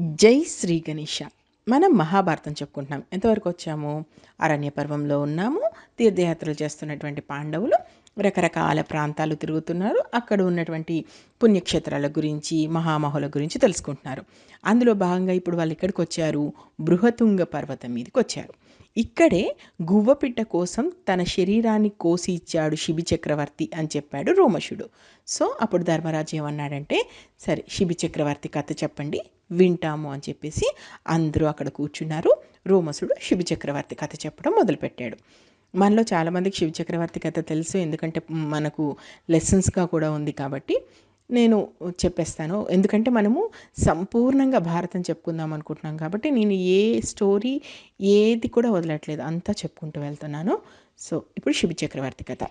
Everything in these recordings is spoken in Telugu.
జై శ్రీ గణేష. మనం మహాభారతం చెప్పుకుంటున్నాం. ఎంతవరకు వచ్చాము? అరణ్య పర్వంలో ఉన్నాము. తీర్థయాత్రలు చేస్తున్నటువంటి పాండవులు రకరకాల ప్రాంతాలు తిరుగుతున్నారు. అక్కడ ఉన్నటువంటి పుణ్యక్షేత్రాల గురించి మహామహుల గురించి తెలుసుకుంటున్నారు. అందులో భాగంగా ఇప్పుడు వాళ్ళు ఇక్కడికి వచ్చారు? బృహతుంగ పర్వతం మీదకి వచ్చారు. ఇక్కడే గువ్వపిట్ట కోసం తన శరీరాన్ని కోసి ఇచ్చాడు శిబి చక్రవర్తి అని చెప్పాడు రోమశుడు సో అప్పుడు ధర్మరాజు ఏమన్నాడంటే సరే శిబి చక్రవర్తి కథ చెప్పండి. వింటాము అని చెప్పేసి అందరూ అక్కడ కూర్చున్నారు. రోమసుడు శిబి చక్రవర్తి కథ చెప్పడం మొదలుపెట్టాడు. మనలో చాలామందికి శివ చక్రవర్తి కథ తెలుసు ఎందుకంటే మనకు లెసన్స్గా కూడా ఉంది కాబట్టి నేను చెప్పేస్తాను. ఎందుకంటే మనము సంపూర్ణంగా భారతం చెప్పుకుందాం అనుకుంటున్నాం కాబట్టి నేను ఏ స్టోరీ ఏది కూడా వదలట్లేదు అంతా చెప్పుకుంటూ వెళ్తున్నాను. సో ఇప్పుడు శిబి చక్రవర్తి కథ.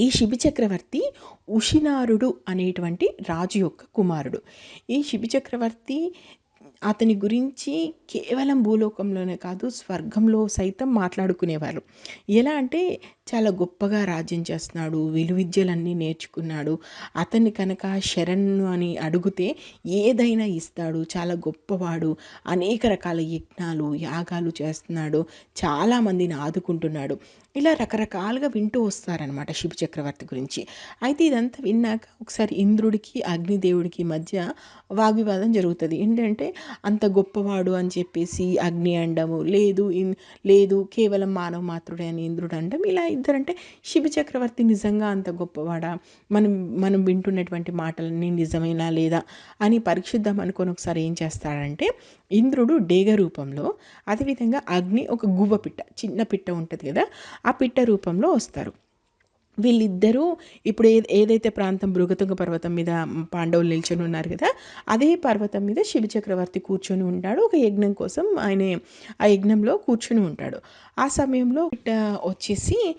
ఈ శిబి చక్రవర్తి ఉషినారుడు అనేటువంటి రాజు యొక్క కుమారుడు. ఈ శిబి చక్రవర్తి అతని గురించి కేవలం భూలోకంలోనే కాదు స్వర్గంలో సైతం మాట్లాడుకునేవారు. ఎలా అంటే చాలా గొప్పగా రాజ్యం చేస్తున్నాడు విలువిద్యలన్నీ నేర్చుకున్నాడు. అతన్ని కనుక శరణ్ను అని అడిగితే ఏదైనా ఇస్తాడు చాలా గొప్పవాడు అనేక రకాల యజ్ఞాలు యాగాలు చేస్తున్నాడు చాలామందిని ఆదుకుంటున్నాడు. ఇలా రకరకాలుగా వింటూ వస్తారనమాట శివ చక్రవర్తి గురించి. అయితే ఇదంతా విన్నాక ఒకసారి ఇంద్రుడికి అగ్నిదేవుడికి మధ్య వాగ్వివాదం జరుగుతుంది. ఏంటంటే అంత గొప్పవాడు అని చెప్పేసి అగ్ని అండము లేదు లేదు కేవలం మానవ మాత్రుడే అని ఇంద్రుడు అండం. ఇలా ఇద్దరంటే శివ చక్రవర్తి నిజంగా అంత గొప్పవాడా? మనం మనం వింటున్నటువంటి మాటలన్నీ నిజమేనా లేదా అని పరీక్షిద్దాం అనుకొని ఒకసారి ఏం చేస్తాడంటే ఇంద్రుడు డేగ రూపంలో అదేవిధంగా అగ్ని ఒక గువ్వ పిట్ట చిన్న పిట్ట ఉంటుంది కదా ఆ పిట్ట రూపంలో వస్తారు. వీళ్ళిద్దరూ ఇప్పుడు ఏ ఏదైతే ప్రాంతం భృగతుంగ పర్వతం మీద పాండవులు నిల్చొని ఉన్నారు కదా అదే పర్వతం మీద శివ చక్రవర్తి కూర్చొని ఉంటాడు. ఒక యజ్ఞం కోసం ఆయన ఆ యజ్ఞంలో కూర్చొని ఉంటాడు. ఆ సమయంలో వచ్చేసి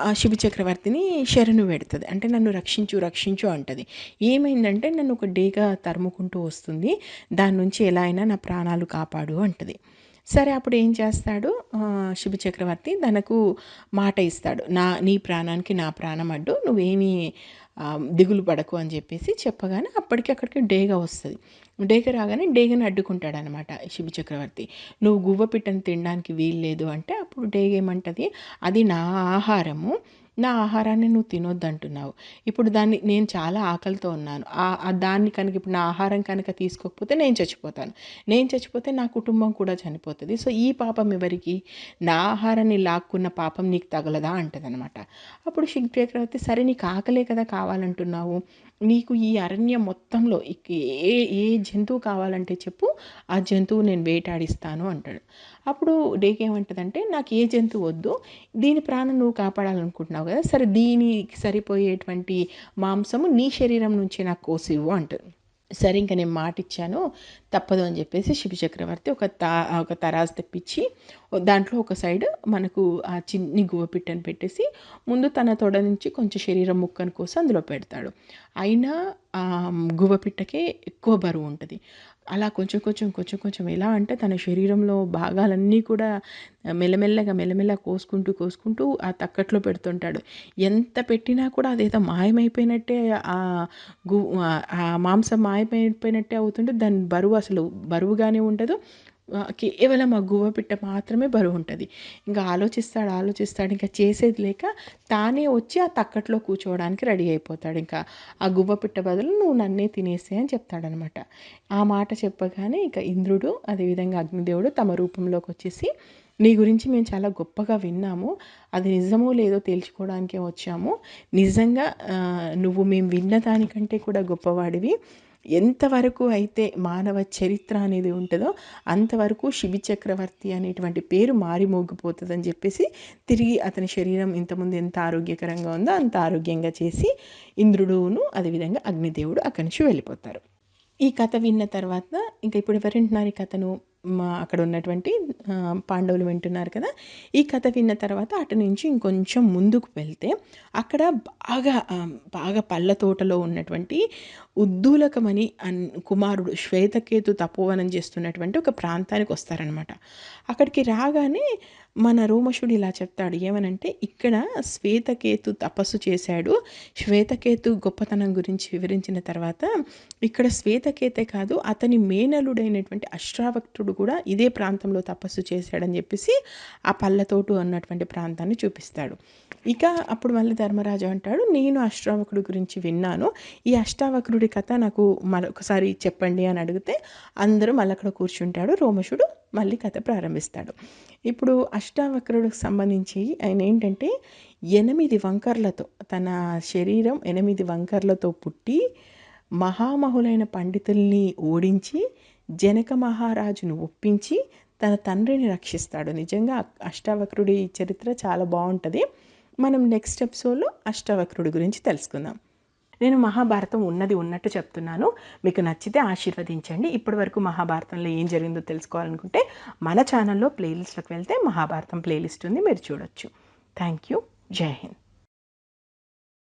ఆ శివ చక్రవర్తిని శరణు పెడుతుంది. అంటే నన్ను రక్షించు రక్షించు అంటది. ఏమైందంటే నన్ను ఒక డేగా తరుముకుంటూ వస్తుంది. దాని నుంచి ఎలా అయినా నా ప్రాణాలు కాపాడు అంటది. సరే అప్పుడు ఏం చేస్తాడు? శివ చక్రవర్తి తనకు మాట ఇస్తాడు. నా నీ ప్రాణానికి నా ప్రాణం అడ్డు. నువ్వేమీ దిగులు పడకు అని చెప్పేసి చెప్పగానే అప్పటికి అక్కడికి డేగా వస్తుంది. డేగ రాగానే డేగని అడ్డుకుంటాడు అనమాట శివ చక్రవర్తి. నువ్వు గువ్వ పిట్టను తినడానికి వీలు లేదు అంటే అప్పుడు డేగ ఏమంటుంది? అది నా ఆహారము. నా ఆహారాన్ని నువ్వు తినొద్దు అంటున్నావు ఇప్పుడు దాన్ని నేను చాలా ఆకలితో ఉన్నాను. దాన్ని కనుక ఇప్పుడు నా ఆహారం కనుక తీసుకోకపోతే నేను చచ్చిపోతాను. నేను చచ్చిపోతే నా కుటుంబం కూడా చనిపోతుంది. సో ఈ పాపం ఎవరికి? నా ఆహారాన్ని లాక్కున్న పాపం నీకు తగలదా? అంటదనమాట. అప్పుడు శిఖ్ చక్రవర్తి సరే నీకు ఆకలే కదా కావాలంటున్నావు? నీకు ఈ అరణ్యం మొత్తంలో ఏ ఏ జంతువు కావాలంటే చెప్పు ఆ జంతువు నేను వేటాడిస్తాను అంటాడు. అప్పుడు డేక్ ఏమంటుందంటే నాకు ఏ జంతువు వద్దు దీని ప్రాణం నువ్వు కాపాడాలనుకుంటున్నావు కదా సరే దీనికి సరిపోయేటువంటి మాంసము నీ శరీరం నుంచి నాకు కోసివ్వు అంటారు. సరే ఇంకా నేను మాట ఇచ్చాను తప్పదు అని చెప్పేసి శివ చక్రవర్తి ఒక తా ఒక తరాజు తెప్పించి దాంట్లో ఒక సైడ్ మనకు ఆ చిన్ని గువ్వపిట్టని పెట్టేసి ముందు తన తొడ నుంచి కొంచెం శరీరం ముక్కను కోసం అందులో పెడతాడు. అయినా గువ్వపిట్టకే ఎక్కువ బరువు ఉంటుంది. అలా కొంచెం కొంచెం కొంచెం కొంచెం ఎలా అంటే తన శరీరంలో భాగాలన్నీ కూడా మెల్లమెల్లగా మెల్లమెల్ల కోసుకుంటూ కోసుకుంటూ ఆ తక్కట్లో పెడుతుంటాడు. ఎంత పెట్టినా కూడా అదేదో మాయమైపోయినట్టే ఆ గు ఆ మాంసం మాయమైపోయినట్టే అవుతుంటే దాని బరువు అసలు బరువుగానే ఉండదు. కేవలం ఆ గువ్వ పిట్ట మాత్రమే బరువు ఉంటుంది. ఇంకా ఆలోచిస్తాడు ఆలోచిస్తాడు ఇంకా చేసేది లేక తానే వచ్చి ఆ తక్కట్లో కూర్చోవడానికి రెడీ అయిపోతాడు. ఇంకా ఆ గువ్వ పిట్ట బదులు నువ్వు నన్నే తినేసే అని చెప్తాడనమాట. ఆ మాట చెప్పగానే ఇక ఇంద్రుడు అదేవిధంగా అగ్నిదేవుడు తమ రూపంలోకి వచ్చేసి నీ గురించి మేము చాలా గొప్పగా విన్నాము అది నిజమో లేదో తేల్చుకోవడానికే వచ్చాము. నిజంగా నువ్వు మేము విన్న దానికంటే కూడా గొప్పవాడివి. ఎంతవరకు అయితే మానవ చరిత్ర అనేది ఉంటుందో అంతవరకు శివి చక్రవర్తి అనేటువంటి పేరు మారిమోగిపోతుందని చెప్పేసి తిరిగి అతని శరీరం ఇంతకుముందు ఎంత ఆరోగ్యకరంగా ఉందో అంత ఆరోగ్యంగా చేసి ఇంద్రుడును అదేవిధంగా అగ్నిదేవుడు అక్కడి నుంచి వెళ్ళిపోతారు. ఈ కథ విన్న తర్వాత ఇంకా ఇప్పుడు ఎవరింటున్నారు ఈ కథను? మా అక్కడ ఉన్నటువంటి పాండవులు వింటున్నారు కదా ఈ కథ విన్న తర్వాత అటు నుంచి ఇంకొంచెం ముందుకు వెళ్తే అక్కడ బాగా బాగా పళ్ళ తోటలో ఉన్నటువంటి ఉద్దూలకమని అన్ కుమారుడు శ్వేతకేతు తపోవనం చేస్తున్నటువంటి ఒక ప్రాంతానికి వస్తారనమాట అక్కడికి రాగానే మన రోమశుడు ఇలా చెప్తాడు ఏమనంటే ఇక్కడ శ్వేతకేతు తపస్సు చేశాడు. శ్వేతకేతు గొప్పతనం గురించి వివరించిన తర్వాత ఇక్కడ శ్వేతకేతే కాదు అతని మేనలుడైనటువంటి అశ్రావక్తుడు కూడా ఇదే ప్రాంతంలో తపస్సు చేశాడని చెప్పేసి ఆ పల్లతోటు అన్నటువంటి ప్రాంతాన్ని చూపిస్తాడు. ఇక అప్పుడు మళ్ళీ ధర్మరాజు అంటాడు నేను అష్టావకుడు గురించి విన్నాను. ఈ అష్టావక్రుడి కథ నాకు మరొకసారి చెప్పండి అని అడిగితే అందరూ మళ్ళీ అక్కడ కూర్చుంటాడు రోమశుడు మళ్ళీ కథ ప్రారంభిస్తాడు. ఇప్పుడు అష్టావక్రుడికి సంబంధించి ఆయన ఏంటంటే ఎనిమిది వంకర్లతో తన శరీరం ఎనిమిది వంకర్లతో పుట్టి మహామహులైన పండితుల్ని ఓడించి జనక మహారాజును ఒప్పించి తన తండ్రిని రక్షిస్తాడు. నిజంగా అష్టావక్రుడి చరిత్ర చాలా బాగుంటుంది. మనం నెక్స్ట్ ఎపిసోడ్లో అష్టావక్రుడి గురించి తెలుసుకుందాం. నేను మహాభారతం ఉన్నది ఉన్నట్టు చెప్తున్నాను. మీకు నచ్చితే ఆశీర్వదించండి. ఇప్పటి వరకు మహాభారతంలో ఏం జరిగిందో తెలుసుకోవాలనుకుంటే మన ఛానల్లో ప్లేలిస్ట్లోకి వెళ్తే మహాభారతం ప్లేలిస్ట్ ఉంది. మీరు చూడొచ్చు. Thank you. జై హింద్.